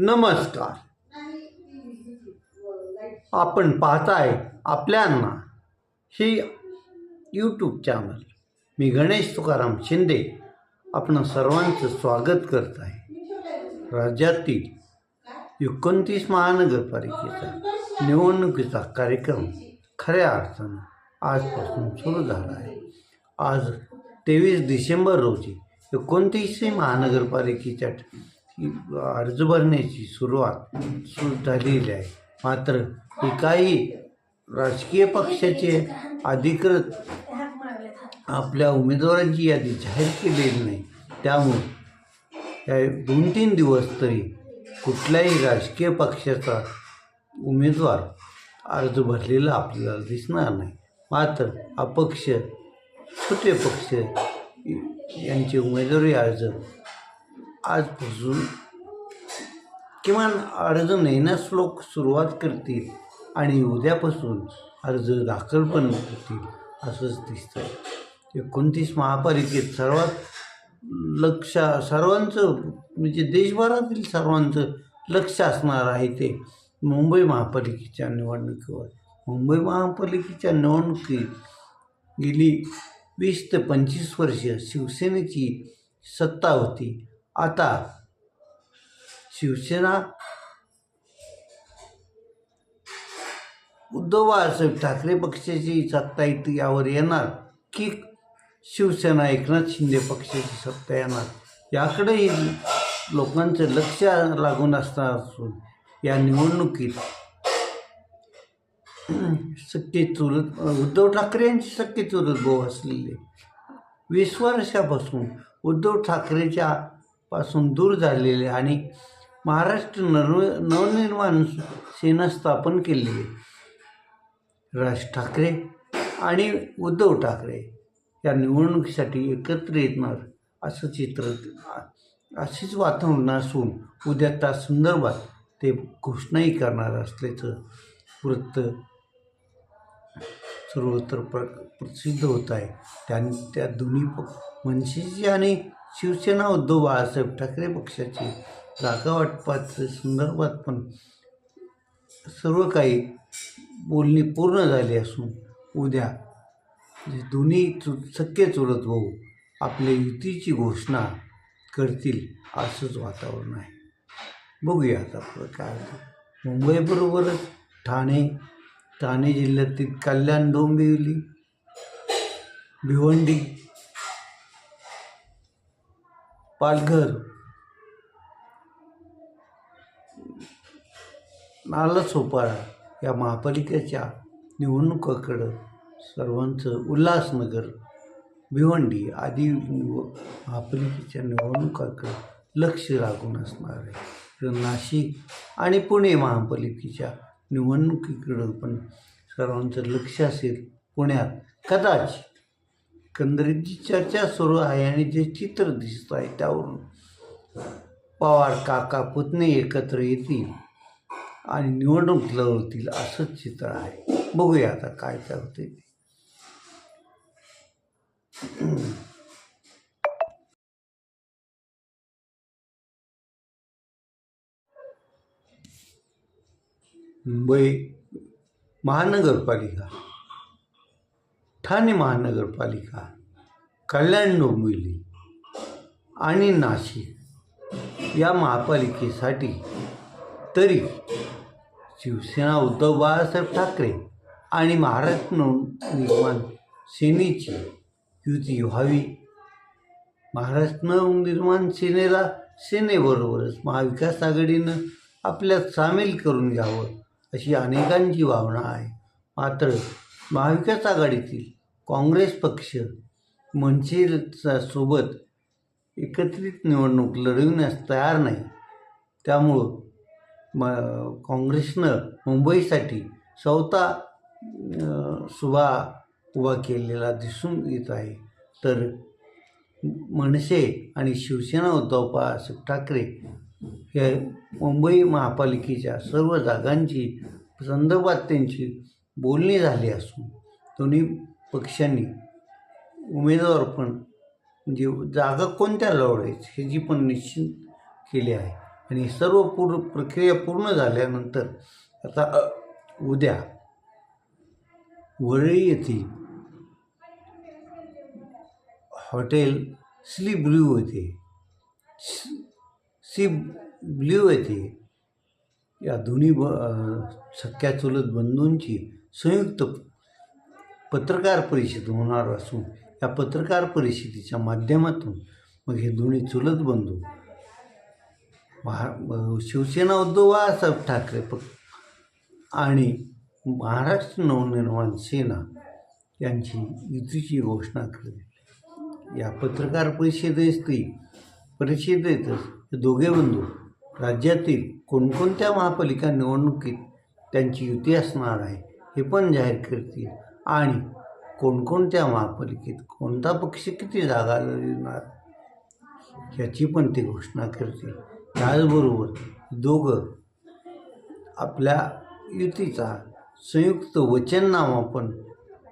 नमस्कार. आपण पाहताय आपल्यांना ही यूट्यूब चॅनल मी गणेश तुकाराम शिंदे आपण सर्वांचं स्वागत करत आहे. राज्यातील एकोणतीस महानगरपालिकेचा निवडणुकीचा कार्यक्रम खऱ्या अर्थानं आजपासून सुरू झाला आहे. आज तेवीस डिसेंबर रोजी एकोणतीसशे महानगरपालिकेच्या अर्ज भरण्याची सुरुवात सुरू झालेली आहे. मात्र हे काही राजकीय पक्षाचे अधिकृत आपल्या उमेदवारांची यादी जाहीर केलेली नाही. त्यामुळे या दोन तीन दिवस तरी कुठल्याही राजकीय पक्षाचा उमेदवार अर्ज भरलेला आपल्याला दिसणार नाही. मात्र अपक्ष छोटे पक्ष यांचे उमेदवारी अर्ज आजपासून किमान अर्ज नेण्यास श्लोक सुरुवात करतील आणि उद्यापासून अर्ज दाखल पण करतील असंच दिसतं एकोणतीस महापालिकेत सर्वात लक्ष सर्वांचं म्हणजे देशभरातील सर्वांचं लक्ष असणार आहे ते मुंबई महापालिकेच्या निवडणुकीवर. मुंबई महापालिकेच्या निवडणुकीत गेली वीस ते पंचवीस वर्ष शिवसेनेची सत्ता होती. आता शिवसेना उद्धव बाळासाहेब ठाकरे पक्षाची सत्ता इथे यावर येणार की शिवसेना एकनाथ शिंदे पक्षाची सत्ता येणार? याकडेही लोकांचं लक्ष लागून असणार असून या निवडणुकीत सख्खे चुरत उद्धव ठाकरे यांची सख्खे चुरत भाऊ असलेले. वीस वर्षापासून उद्धव ठाकरेच्या पासून दूर झालेले आणि महाराष्ट्र नव नवनिर्माण सेना स्थापन केलेली राज ठाकरे आणि उद्धव ठाकरे या निवडणुकीसाठी एकत्र येणार असं चित्र अशीच वातावरण असून उद्या त्या संदर्भात ते घोषणाही करणार असल्याचं वृत्त सर्वत्र प्र प्रसिद्ध होत आहे. त्या त्या दोन्ही प मनसेची आणि शिवसेना उद्धव बाळासाहेब ठाकरे पक्षाची जागा वाटपाच्या संदर्भात पण सर्व काही बोलणी पूर्ण झाली असून उद्या दोन्ही चु सख्य चुलत भाऊ आपल्या युतीची घोषणा करतील असंच वातावरण आहे. बघूया आता पुढं काय मुंबईबरोबरच ठाणे ठाणे जिल्ह्यातील कल्याण डोंबिवली भिवंडी पालघर. नालासोपारा या महापालिकेच्या निवडणुकाकडं सर्वांचं उल्हासनगर भिवंडी आदी निव महापालिकेच्या निवडणुकाकडं लक्ष लागून असणार आहे. तर नाशिक आणि पुणे महापालिकेच्या निवडणुकीकडं पण सर्वांचं लक्ष असेल पुण्यात. कदाचित एकंदरीत जी चर्चा सुरू आहे आणि जे चित्र दिसत आहे त्यावरून पवार काका पुतणे एकत्र येतील आणि निवडणूक लढवतील असंच चित्र आहे. बघूया आता काय काय होते ते. मुंबई महानगरपालिका. ठाणे महानगरपालिका कल्याण डोंबिवली आणि नाशिक या महापालिकेसाठी तरी शिवसेना उद्धव बाळासाहेब ठाकरे आणि महाराष्ट्र नवनिर्माण सेनेची युती व्हावी. महाराष्ट्र नवनिर्माण सेनेला सेनेबरोबरच महाविकास आघाडीनं आपल्यात सामील करून घ्यावं अशी अनेकांची भावना आहे. मात्र महाविकास आघाडीतील काँग्रेस पक्ष मनसेचा सोबत एकत्रित निवडणूक लढविण्यास तयार नाही. त्यामुळं म काँग्रेसनं मुंबईसाठी चौथा सुभा उभा केलेला दिसून येत आहे. तर मनसे आणि शिवसेना उद्धव बाळासाहेब ठाकरे हे मुंबई महापालिकेच्या सर्व जागांची संदर्भात त्यांची बोलणी झाली असून दोन्ही पक्षांनी उमेदवार पण म्हणजे जागा कोणत्या लढवायची ह्याची पण निश्चित केली आहे. आणि सर्व पूर्ण प्रक्रिया पूर्ण झाल्यानंतर आता उद्या वरळी येथे हॉटेल स्ली ब्ल्यू येथे सी ब्ल्यू येथे या दोन्ही ब सख्या चुलत बंधूंची संयुक्त पत्रकार परिषद होणार असून या पत्रकार परिषदेच्या माध्यमातून मग हे दोन्ही चुलत बंधू महा शिवसेना उद्धव बाळासाहेब ठाकरे प आणि महाराष्ट्र नवनिर्माण सेना यांची युतीची घोषणा केली या पत्रकार परिषदेतही परिषदेतच हे दोघे बंधू राज्यातील कोणकोणत्या महापालिका निवडणुकीत त्यांची युती असणार आहे हे पण जाहीर करतील. आणि कोणकोणत्या महापालिकेत कोणता पक्ष किती जागा लढणार याची पण ते घोषणा करतील. त्याचबरोबर दोघं आपल्या युतीचा संयुक्त वचननामा पण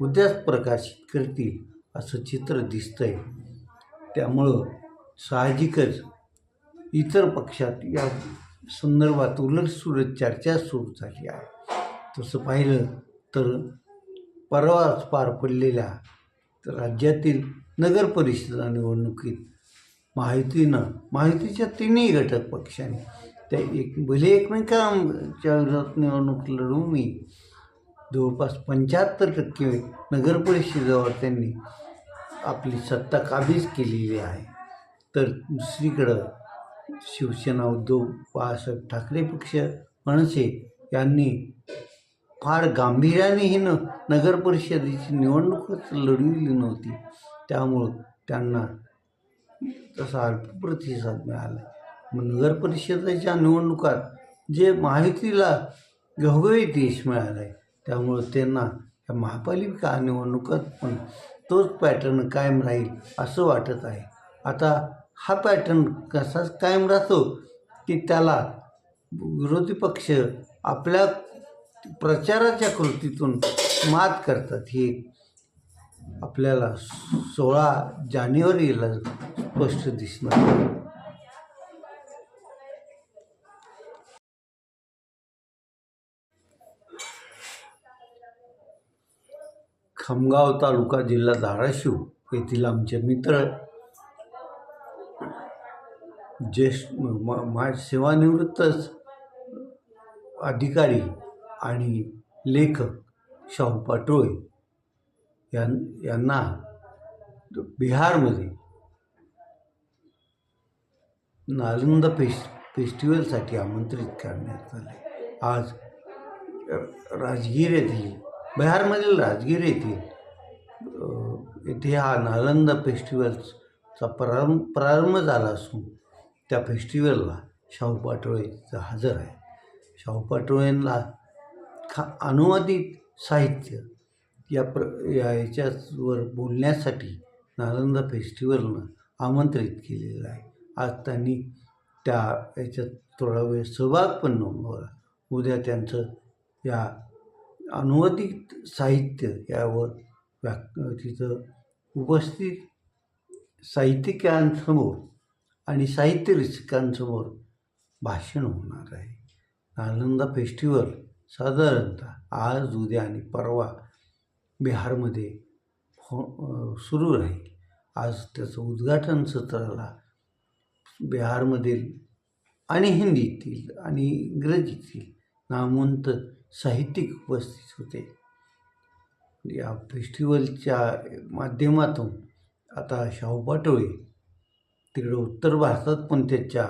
उद्याच प्रकाशित करतील असं चित्र दिसतंय. त्यामुळं साहजिकच इतर पक्षात या संदर्भात उलट सुलट चर्चा सुरू झाली आहे. तसं पाहिलं तर परवाच पार पडलेल्या राज्यातील नगरपरिषद निवडणुकीत माहितीनं माहितीच्या तिन्ही घटक पक्षांनी त्या एक भले एकमेकांच्या विरोधात निवडणूक लढवून मी जवळपास पंच्याहत्तर टक्के नगरपरिषदेवर त्यांनी आपली सत्ता काबीज केलेली आहे. तर दुसरीकडं शिवसेना उद्धव बाळासाहेब ठाकरे पक्ष मनसे यांनी फार गांभीर्याने ही न नगर परिषदेची निवडणूकच लढविली नव्हती. त्यामुळं त्यांना तसा अल्प प्रतिसाद मिळाला. मग नगर परिषदेच्या निवडणुकात जे माहितीला घवघवीत यश मिळालं आहे त्यामुळं त्यांना या महापालिका निवडणुकात पण तोच पॅटर्न कायम राहील असं वाटत आहे. आता हा पॅटर्न कसाच कायम राहतो की त्याला विरोधी पक्ष आपल्या प्रचाराच्या कृतीतून मात करतात ही आपल्याला सोळा जानेवारीला स्पष्ट दिसणार. खामगाव तालुका जिल्हा धाराशिव येथील आमचे मित्र ज्येष्ठ मा मा सेवानिवृत्तच अधिकारी आणि लेखक शाहू पाटोळे यां यांना बिहारमध्ये नालंदा फेस फेस्टिवलसाठी आमंत्रित करण्यात आले. आज राजगीर येथील बिहारमधील राजगीर येथील येथे हा नालंदा फेस्टिवलचा प्रारंभ प्रारंभ झाला असून त्या फेस्टिवलला शाहू पाटोळे हजर आहे. शाहू पाटोळेंना खा अनुवादित साहित्य या प्र या ह्याच्यावर बोलण्यासाठी नालंदा फेस्टिवलनं आमंत्रित केलेलं आहे. आज त्यांनी त्या याच्यात थोडा वेळ सहभाग पण नोंदवला. उद्या त्यांचं या अनुवादित साहित्य यावर व्याक तिथं उपस्थित साहित्यिकांसमोर आणि साहित्य रसिकांसमोर भाषण होणार आहे. नालंदा फेस्टिवल साधारणतः आज उद्या आणि परवा बिहारमध्ये हो सुरू राहील. आज त्याचं उद्घाटन सत्राला बिहारमधील आणि हिंदीतील आणि इंग्रजीतील नामवंत साहित्यिक उपस्थित होते. या फेस्टिवलच्या माध्यमातून आता शाहू पाटोळे तिकडं उत्तर भारतात पण त्याच्या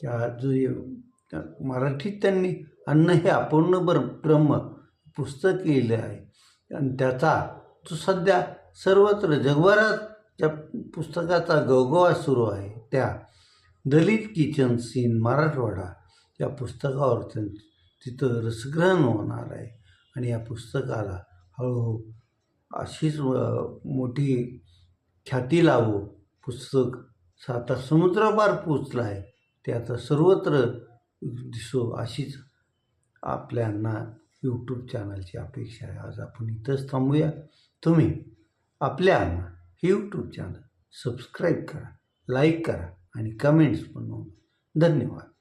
त्या जो मराठीत त्यांनी अन्न हे अपूर्ण बर ब्रह्म पुस्तक लिहिलं आहे. आणि त्याचा तो सध्या सर्वत्र जगभरात त्या पुस्तकाचा गवगवा सुरू आहे. त्या दलित किचन सीन मराठवाडा या पुस्तकावर त्यां तिथं रसग्रहण होणार आहे. आणि या पुस्तकाला हळूहळू अशीच मोठी ख्याती लावो पुस्तक आता समुद्रापार पोचलं आहे. ते आता सर्वत्र दिसो अशीच आपल्यांना यूट्यूब चॅनलची अपेक्षा आहे. आज आपण इथंच थांबूया. तुम्ही आपल्यांना हे यूट्यूब चॅनल सबस्क्राईब करा लाईक करा आणि कमेंट्स पण धन्यवाद.